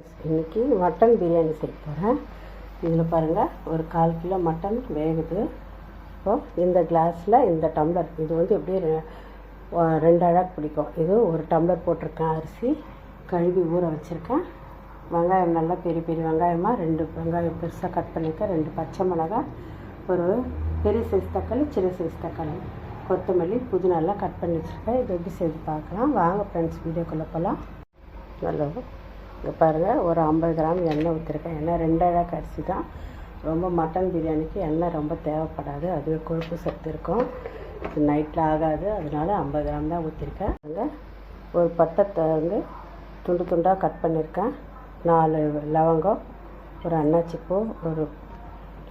இன்றைக்கி மட்டன் பிரியாணி செய்ய போகிறேன் இதில் பாருங்கள் ஒரு கால் கிலோ மட்டன் வேகுது. இப்போது இந்த கிளாஸில் இந்த டம்ளர் இது வந்து எப்படியும் ரெண்டு அழகு பிடிக்கும். இது ஒரு டம்ளர் போட்டிருக்கேன் அரிசி கழுவி ஊற வச்சுருக்கேன். வெங்காயம் நல்லா பெரிய பெரிய வெங்காயமாக ரெண்டு வெங்காயம் பெருசாக கட் பண்ணியிருக்கேன். ரெண்டு பச்சை மிளகா ஒரு பெரிய சைஸ் தக்காளி சின்ன சைஸ் தக்காளி. கொத்தமல்லி புதினாலாம் கட் பண்ணி வச்சுருக்கேன். இது எப்படி செய்து பார்க்கலாம். வாங்க ஃப்ரெண்ட்ஸ் வீடியோக்குள்ளே போகலாம் நல்லது. இங்கே பாருங்கள் ஒரு ஐம்பது கிராம் எண்ணெய் ஊற்றிருக்கேன் எண்ணெய் ரெண்டு கரிசி தான். ரொம்ப மட்டன் பிரியாணிக்கு எண்ணெய் ரொம்ப தேவைப்படாது. அதுவே கொழுப்பு சத்து இருக்கும். இது நைட்டில் ஆகாது. அதனால ஐம்பது கிராம் தான் ஊற்றிருக்கேன் அங்கே ஒரு பட்டத்தை வந்து துண்டு துண்டாக கட் பண்ணியிருக்கேன் நாலு லவங்கம் ஒரு அன்னாச்சி பூ ஒரு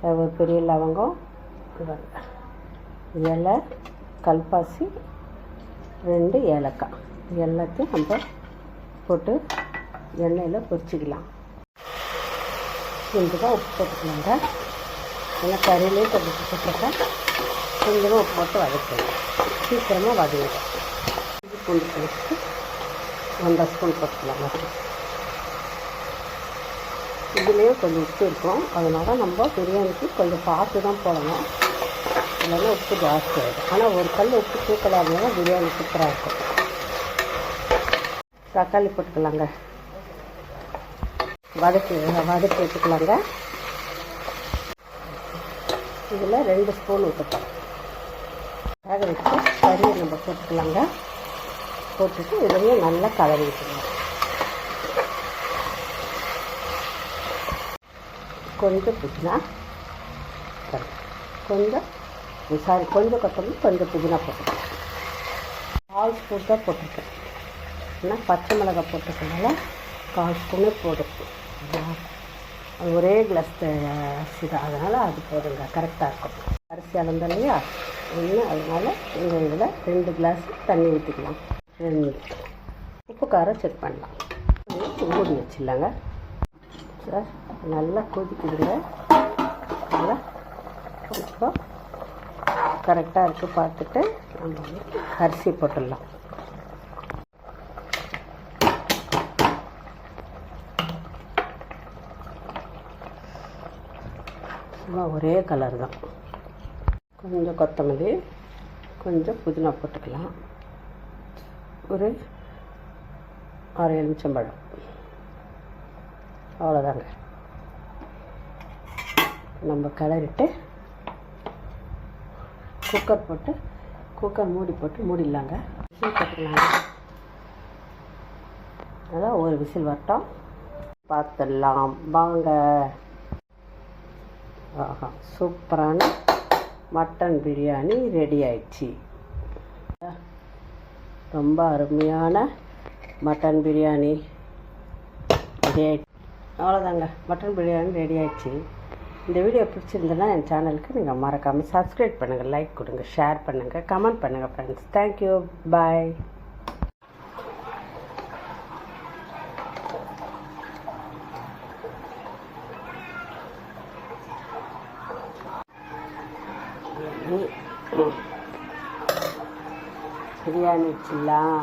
ஒரு பெரிய லவங்கம் இலை கல்பாசி ரெண்டு ஏலக்காய். எல்லாத்தையும் நம்ம போட்டு எண்ணெயில் பொரிச்சிக்கலாம். கொஞ்சமாக உப்பு போட்டுக்கலாங்க. ஏன்னா கறியிலே கொஞ்சம் உப்பு போட்டிருக்கேன் கொஞ்சமாக உப்பு போட்டு வதக்கணும். சீக்கிரமாக வதங்கிடும். இது பூண்டு பேஸ்ட்டு ஒன்றரை ஸ்பூன் போட்டுக்கலாம் மட்டும் இதுலேயும் கொஞ்சம் உப்பு இருக்கும். அதனால் நம்ம பிரியாணிக்கு கொஞ்சம் பார்த்து தான் போடணும். இல்லைன்னா உப்பு ஜாஸ்தி ஆகிடும் ஆனால் ஒரு கல் உப்பு தூக்கலாக பிரியாணி சூப்பராக இருக்கும். தக்காளி போட்டுக்கலாங்க. வதக்கி வதக்கி வச்சுக்கலாங்க. இதில் ரெண்டு ஸ்பூன் ஊற்றப்போம் வேக வச்சு கறியை நம்ம போட்டுக்கலாங்க. போட்டுட்டு இதையும் நல்லா கலரி வச்சுக்கலாம் கொஞ்சம் புதினா கொஞ்சம் சாரி கொஞ்சம் கொத்தமல்லி கொஞ்சம் புதினா போட்டுக்கலாம் கால் ஸ்பூன் தான் போட்டிருக்கேன். ஏன்னா பச்சை மிளகாய் போட்டுக்கிறதுனால கால் ஸ்பூனே போதும். அது ஒரே கிளாஸ் அரிசி தான் அதனால் அது போதுங்க கரெக்டாக இருக்கும். அரிசி அளந்த இல்லையா? ஒன்று அதனால் இந்த இதில் ரெண்டு கிளாஸ் தண்ணி ஊற்றிக்கலாம் ரெண்டு. உப்பு காரம் செக் பண்ணலாம். மூடி வச்சிடலாங்க. சார் நல்லா கொதிக்குதுங்க. நல்லா இப்போ கரெக்டாக இருக்குது பார்த்துட்டு நம்ம அரிசி போட்டுடலாம். சும்மா ஒரே கலர் தான். கொஞ்சம் கொத்தமல்லி கொஞ்சம் புதினா போட்டுக்கலாம். ஒரு ஆறு எலுமிச்சம்பழம். அவ்வளோதாங்க நம்ம கிளறிட்டு குக்கர் போட்டு குக்கர் மூடி போட்டு மூடிடலாங்க. விசில் போட்டுக்கலாங்க அதான் ஒரு விசில் வரட்டும். பார்த்துடலாம். வாங்க. ஆஹா சூப்பரான மட்டன் பிரியாணி ரெடி ஆயிடுச்சு. ரொம்ப அருமையான மட்டன் பிரியாணி ரெடி ஆயிடுச்சு. அவ்வளோதாங்க மட்டன் பிரியாணி ரெடி ஆயிடுச்சு. இந்த வீடியோ பிடிச்சிருந்ததுன்னா என் சேனலுக்கு நீங்கள் மறக்காமல் சப்ஸ்கிரைப் பண்ணுங்கள் லைக் கொடுங்க ஷேர் பண்ணுங்கள் கமெண்ட் பண்ணுங்கள் ஃப்ரெண்ட்ஸ் தேங்க்யூ பாய் பிரியாணி வச்சிடலாம்